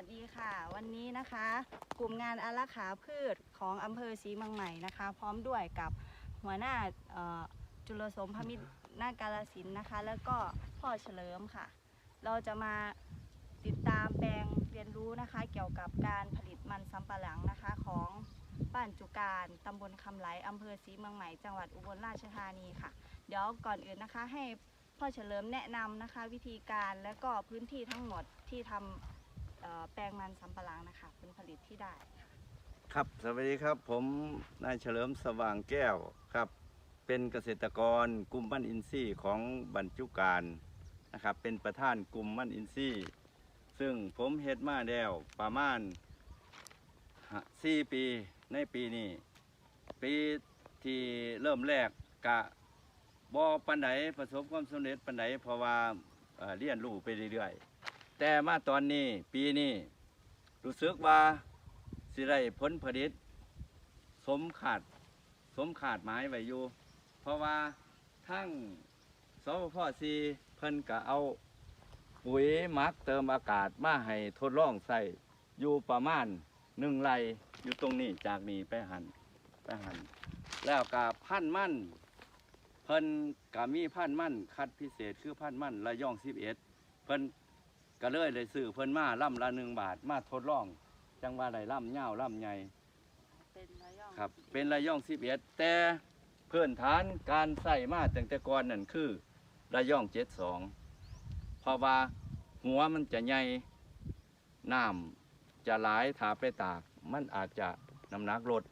วัสดีค่ะ วันนี้นะคะ กลุ่มงานอารักขาพืชของอำเภอศรีเมืองใหม่นะคะ พร้อมด้วยกับหัวหน้าจุลสมพมิตรหน้ากาลสินนะคะ แล้วก็พ่อเฉลิมค่ะ เราจะมาติดตามแปลงเรียนรู้นะคะ เกี่ยวกับการผลิตมันสำปะหลังนะคะของบ้านจุการตำบลคำไหลอำเภอศรีเมืองใหม่ จังหวัดอุบลราชธานีค่ะ เดี๋ยวก่อนอื่นนะคะให้พ่อเฉลิมแนะนำนะคะ วิธีการและก็พื้นที่ทั้งหมดที่ทำ เอ่อแปลงมันสำปะหลังนะคะผลผลิตที่ได้ค่ะครับ สวัสดีครับ ผมนายเฉลิมสว่างแก้วครับ เป็นเกษตรกรกลุ่มมั่นอินทรีย์ของบรรจุการนะครับ เป็นประธานกลุ่มมั่นอินทรีย์ซึ่งผมเฮ็ดมาแล้วประมาณสี่ปีในปีนี้ ปีที่เริ่มแรกกะบอปันไดประสบความสำเร็จปันไดเพราะว่าเอ่อเรียนรู้ไปเรื่อยๆ แต่มาตอนนี้ปีนี้รู้สึกว่าสิได้ผลผลิต สมขาด สมขาดหมายไว้อยู่ เพราะว่าทั้งสพพซีเพิ่นก็เอาปุ๋ยมักเติมอากาศมาให้ทดลองใส่อยู่ประมาณหนึ่งไรอยู่ตรงนี้จากนี้ไปหันไปหันแล้วก็พันมั่น เพิ่นก็มีพันมั่น คัดพิเศษคือพันมั่นระยองสิบเอ็ดเพิ่น ก็เลยเลยซื้อเพิ่นมาล่ำละหนึ่งบาทมาทดลอง จังว่าได้ล่ำเง่าวล่ำใหญ่เป็นระยองครับ เป็นระย่องสิบเอ็ดแต่เพื่อนฐานการใส่มาตั้งแต่ก่อนนั่นคือระย่องเจ็ดสองเพราะว่าหัวมันจะใหญ่น้ำจะหลายถาไปตาก มันอาจจะน้ำหนักลด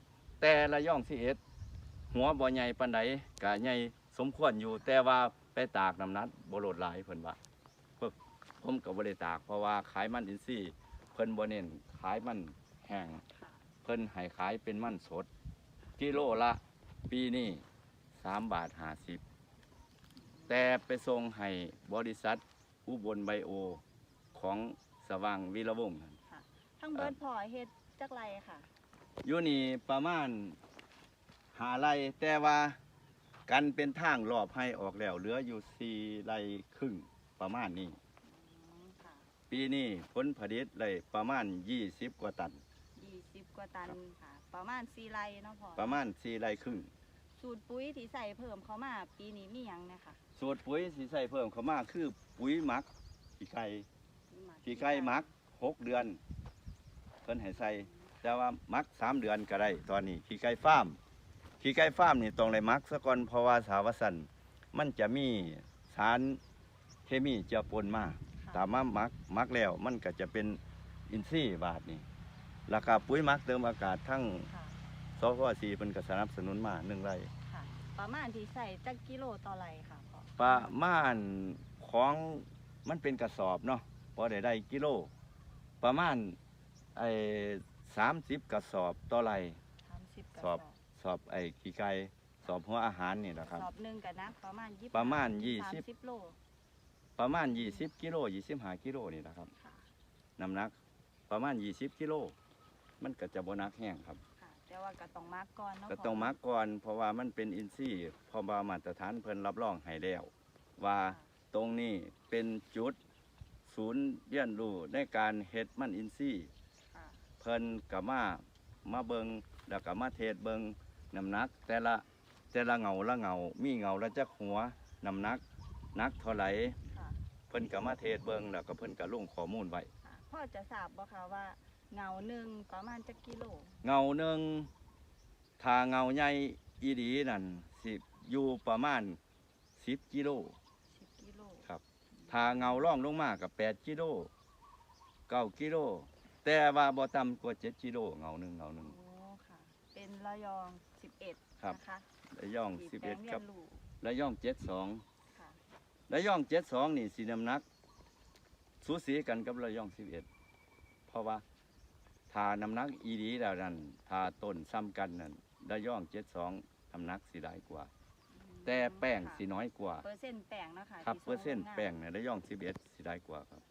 แต่ระย่องสิบเอ็ดหัวบ่ใหญ่ปันใดกะใหญ่สมควรอยู่แต่ว่าไปตากน้ำหนักบ่ลดหลายเพิ่นว่าเพิ่น ผมก็บ่ได้ตาก เพราะว่าขายมันอินทรีย์เพิ่นบ่เน้นขายมันแห้งค่ะเพิ่นให้ขายเป็นมันสด กิโลละปีนี้สามบาทห้าสิบแต่ไปส่งให้บริษัทอุบลไบโอของสว่างวีระวงศ์นั่น ค่ะทั้งเบิร์ดพอเฮ็ดจักไรค่ะ อยู่นี่ประมาณหาไรแต่ว่ากันเป็นทางรอบให้ออกแล้วเหลืออยู่สี่ไรครึ่งประมาณนี้อืมค่ะ ปีนี้ผลผลิตเลยประมาณยี่สิบกว่าตัน ยี่สิบกว่าตันค่ะ ประมาณสี่ไรเนาะพอประมาณสี่ไรครึ่ง สูตรปุ๋ยที่ใส่เพิ่มเข้ามาปีนี้มีหยังเนะคะสูตรปุ๋ยสีใส่เพิ่มเข้ามาคือปุ๋ยหมักขี้ไก่ขี้ไก่หมักหกเดือน เพิ่นให้ใส่แต่ว่าหมักสามเดือนก็ได้ตอนนี้ขี้ไก่ฟาร์มขี้ไก่ฟาร์มนี่ต้องเลยมักซะก่อนเพราะว่าสาวสันมันจะมีสารเคมีเจือปนมา ค่ะตามมาหมักหมักแล้วมันก็จะเป็นอินทรีย์บาทนี่ราคาปุ๋ยหมักเติมอากาศทั้งค่ะสพสีเป็นก็สนับสนุนมาหนึ่งไรค่ะ ประมาณที่ใส่จักกิโลต่อไรค่ะพอประมาณของมันเป็นกระสอบเนาะพอได้ได้กิโล ประมาณไอ้สามสิบกระสอบต่อไร สามสิบกระสอบสอบไอ้ขี้ไก่สอบหัวอาหารนี่แหละครับ สอบหนึ่งกันนะประมาณยี่ประมาณยี่สามสิบสิบโล ประมาณยี่สิบกิโลยี่สิบห้ากิโลนี่แหละครับค่ะน้ำหนักประมาณยี่สิบกิโลมันก็จะบนักแห้งครับค่ะ แต่ว่าก็ต้องมาร์กก่อนเนาะก็พต้องมักก่อนเพราะว่ามันเป็นอินทรีย์เพอมามาตรฐานเพิ่นรับรองให้แล้วว่าตรงนี้เป็นจุดศูนย์เรียนรู้ในการเฮ็ดมันอินทรีย์ ค่ะ เพิ่นกับมา มาเบิงแล้วก็มาเทศเบิงน้ำหนัก แต่ละแต่ละเงาละเงามีเงาละจักหัวน้ำหนักหนักเท่าไหร่ค่ะ เพิ่นก็มาเทศเบิงแล้วก็เพิ่นก็ลงข้อมูลไว้ ค่ะพ่อจะทราบบ่คะว่าเงาหนึ่งประมาณจักกิโลเงาหนึ่งถ้าเงาใหญ่อีดีนั่นสิอยู่ประมาณ10กิโล สิบกิโลครับถ้าเงาล่องลงมากับ8กิโล9กิโลแต่ว่าบ่ต่ำกว่า7กิโลเงาหนึ่งเงาหนึ่ง โอ้ค่ะ เป็นระยองสิบเอ็ดครับ นะคะระย่องที่แปลง11เรีกัยบนรู้ระย่อง72ค่ะ ระย่องเจ็ดสองนี่สีน้ำหนัก สูสีกันกับระย่องสิบเอ็ดเพราะว่าถ้าน้ำหนักอีดีแล้วนั่นถ้าต้นซ้ำกันนั่นระย่องเจ็ดสองน้ำหนักสีหลายกว่า แต่แป้งค่ะสีน้อยกว่า เปอร์เซ็นต์แป้งเนาะคะครับที่เปอร์เซ็นต์ส่งโงงานแป้งในระย่องสิบเอ็ดสีหลายกว่าครับ